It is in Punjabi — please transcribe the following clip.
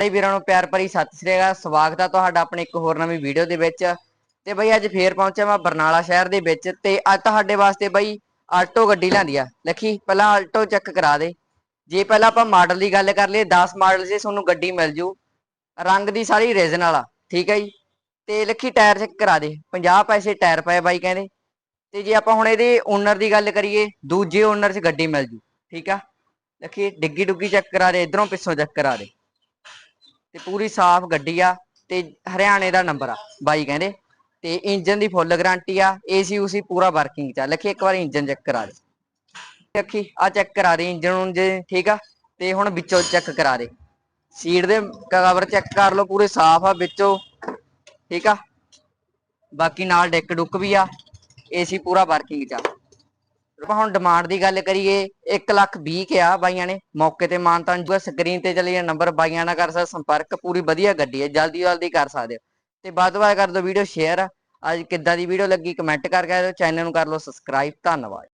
ਸਾਰੇ ਵੀਰਾਂ ਨੂੰ ਪਿਆਰ ਭਰੀ ਸਤਿ ਸ੍ਰੀ ਅਕਾਲ। ਸਵਾਗਤ ਹੈ ਤੁਹਾਡਾ ਆਪਣੇ ਇੱਕ ਹੋਰ ਨਵੀਂ ਵੀਡੀਓ ਦੇ ਵਿੱਚ। ਤੇ ਬਈ ਅੱਜ ਫੇਰ ਪਹੁੰਚਿਆ ਮੈਂ ਬਰਨਾਲਾ ਸ਼ਹਿਰ ਦੇ ਵਿੱਚ ਤੇ ਅੱਜ ਤੁਹਾਡੇ ਵਾਸਤੇ ਬਈ ਆਲਟੋ ਗੱਡੀ ਲਿਆਂਦੀ ਆ। ਲੱਖੀ, ਪਹਿਲਾਂ ਆਲਟੋ ਚੈੱਕ ਕਰਾ ਦੇ। ਜੇ ਪਹਿਲਾਂ ਆਪਾਂ ਮਾਡਲ ਦੀ ਗੱਲ ਕਰ ਲਈਏ 10 ਮਾਡਲ 'ਚ ਤੁਹਾਨੂੰ ਗੱਡੀ ਮਿਲ ਜੂ। ਰੰਗ ਦੀ ਸਾਰੀ ਰੀਜਨਲ ਵਾਲਾ ਠੀਕ ਹੈ ਜੀ। ਤੇ ਲੱਖੀ ਟਾਇਰ ਚੈੱਕ ਕਰਾ ਦੇ। 50 ਪੈਸੇ ਟਾਇਰ ਪਏ ਬਾਈ ਕਹਿੰਦੇ। ਤੇ ਜੇ ਆਪਾਂ ਹੁਣ ਇਹਦੇ ਓਨਰ ਦੀ ਗੱਲ ਕਰੀਏ, ਦੂਜੇ ਓਨਰ 'ਚ ਗੱਡੀ ਮਿਲ ਜੂ, ਠੀਕ ਆ। ਲੱਖੀ ਡਿੱਗੀ ਡੁੱਗੀ ਚੈੱਕ ਕਰਾ ਦੇ, ਇਧਰੋਂ ਪਿੱਛੋਂ ਚੈੱਕ ਕਰਾ ਦੇ। ਤੇ ਪੂਰੀ ਸਾਫ਼ ਗੱਡੀ ਆ ਤੇ ਹਰਿਆਣੇ ਦਾ ਨੰਬਰ ਆ, ਬਾਈ ਕਹਿੰਦੇ। ਤੇ ਇੰਜਨ ਦੀ ਫੁੱਲ ਗਾਰੰਟੀ ਆ ਏਸੀ ਉਸੀ ਪੂਰਾ ਵਰਕਿੰਗ ਚ ਆ। ਲੱਖੀ, ਇੱਕ ਵਾਰ ਇੰਜਨ ਚੈੱਕ ਕਰਾ ਦੇ। ਰੱਖੀ ਆ ਚੈੱਕ ਕਰਾ ਦੇ, ਇੰਜਨ ਨੂੰ ਜੇ ਠੀਕ ਆ। ਤੇ ਹੁਣ ਵਿੱਚੋਂ ਚੈੱਕ ਕਰਾ ਦੇ। ਸੀਟ ਦੇ ਕਵਰ ਚੈੱਕ ਕਰ ਲਓ, ਪੂਰੇ ਸਾਫ਼ ਆ, ਵਿੱਚੋਂ। ਠੀਕ ਆ। ਬਾਕੀ ਨਾਲ ਡੈਕ ਡੁੱਕ ਵੀ ਆ। ਏਸੀ ਪੂਰਾ ਵਰਕਿੰਗ ਚ ਆ। ਆਪਾਂ ਹੁਣ ਡਿਮਾਂਡ ਦੀ ਗੱਲ ਕਰੀਏ 1 ਲੱਖ 20 ਕਿਆ ਬਾਈਆਂ ਨੇ, ਮੌਕੇ ਤੇ ਮਾਨਤਾਨ ਜੂਗਾ ਸਕਰੀਨ ਤੇ ਚੱਲੀ ਨੰਬਰ ਬਾਈਆਂ ਨਾਲ ਕਰ ਸਕਦਾ, ਸੰਪਰਕ ਪੂਰੀ ਵਧੀਆ ਗੱਡੀ ਹੈ, ਜਲਦੀ ਜਲਦੀ ਕਰ ਸਕਦੇ ਹੋ। ਤੇ ਵੱਧ ਤੋਂ ਵੱਧ ਕਰ ਦਿਓ ਵੀਡੀਓ ਸ਼ੇਅਰ ਅੱਜ ਕਿੱਦਾਂ ਦੀ ਵੀਡੀਓ ਲੱਗੀ ਕਮੈਂਟ ਕਰਕੇ ਦਿਓ ਚੈਨਲ ਨੂੰ ਕਰ ਲਓ ਸਬਸਕ੍ਰਾਈਬ ਧੰਨਵਾਦ।